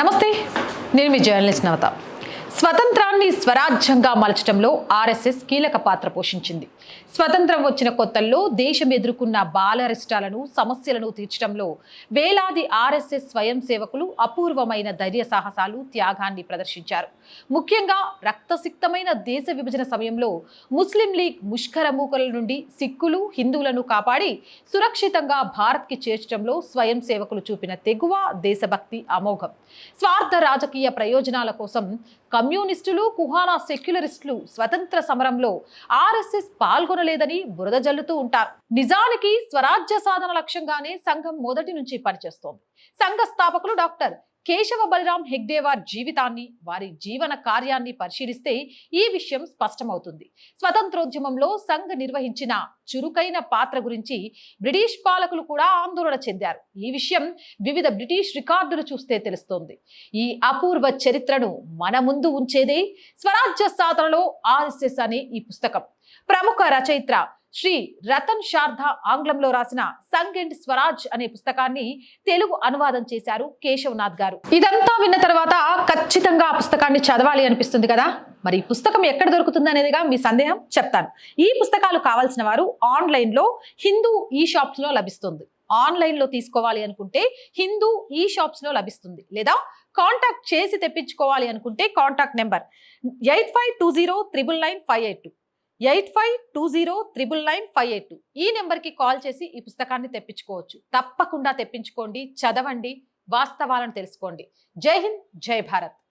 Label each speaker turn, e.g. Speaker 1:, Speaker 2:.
Speaker 1: నమస్తే నేను మీ జర్నలిస్ట్ నవత. దేశాన్ని స్వరాజ్యంగా మలచడంలో ఆర్ఎస్ఎస్ కీలక పాత్ర పోషించింది. స్వతంత్రం వచ్చిన కొత్తల్లో దేశం ఎదుర్కొన్న బాలరిష్టాలను సమస్యలను తీర్చడంలో వేలాది ఆర్ఎస్ఎస్ స్వయం సేవకులు అపూర్వమైన ధైర్య సాహసాలు త్యాగాన్ని ప్రదర్శించారు. ముఖ్యంగా రక్తసిక్తమైన దేశ విభజన సమయంలో ముస్లిం లీగ్ ముష్కర మూకల నుండి సిక్కులు హిందువులను కాపాడి సురక్షితంగా భారత్కి చేర్చడంలో స్వయం సేవకులు చూపిన తెగువ దేశభక్తి అమోఘం. స్వార్థ రాజకీయ ప్రయోజనాల కోసం కమ్యూనిస్టులు కుహానా సెక్యులరిస్టులు స్వతంత్ర సమరంలో ఆర్ఎస్ఎస్ పాల్గొనలేదని బురద జల్లుతూ ఉంటారు. నిజానికి స్వరాజ్య సాధన లక్ష్యంగానే సంఘం మొదటి నుంచి పనిచేస్తోంది. సంఘ స్థాపకులు డాక్టర్ కేశవ బలిరాం హెగ్డేవార్ జీవితాన్ని వారి జీవన కార్యాన్ని పరిశీలిస్తే ఈ విషయం స్పష్టమవుతుంది. స్వతంత్రోద్యమంలో సంఘ్ నిర్వహించిన చురుకైన పాత్ర గురించి బ్రిటిష్ పాలకులు కూడా ఆందోళన చెందారు. ఈ విషయం వివిధ బ్రిటిష్ రికార్డులు చూస్తే తెలుస్తోంది. ఈ అపూర్వ చరిత్రను మన ముందు ఉంచేదే స్వరాజ్య సాధనలో ఆర్ఎస్ఎస్ అనే ఈ పుస్తకం. ప్రముఖ రచయిత్ర శ్రీ రతన్ శారద ఆంగ్లంలో రాసిన సంగ్ అండ్ స్వరాజ్ అనే పుస్తకాన్ని తెలుగు అనువాదం చేశారు కేశవనాథ్ గారు. ఇదంతా విన్న తర్వాత ఖచ్చితంగా ఆ పుస్తకాన్ని చదవాలి అనిపిస్తుంది కదా? మరి ఈ పుస్తకం ఎక్కడ దొరుకుతుంది అనేదిగా మీ సందేహం చెప్తాను. ఈ పుస్తకాలు కావాల్సిన వారు ఆన్లైన్లో హిందూ ఈ షాప్స్లో లభిస్తుంది. ఆన్లైన్లో తీసుకోవాలి అనుకుంటే హిందూ ఈ షాప్స్లో లభిస్తుంది. లేదా కాంటాక్ట్ చేసి తెప్పించుకోవాలి అనుకుంటే contact number eight five two zero triple nine five eight two. Eight five two zero triple nine five eight two. ఈ నెంబర్కి కాల్ చేసి ఈ పుస్తకాన్ని తెప్పించుకోవచ్చు. తప్పకుండా తెప్పించుకోండి చదవండి వాస్తవాలను తెలుసుకోండి. జై హింద్ జై భారత్.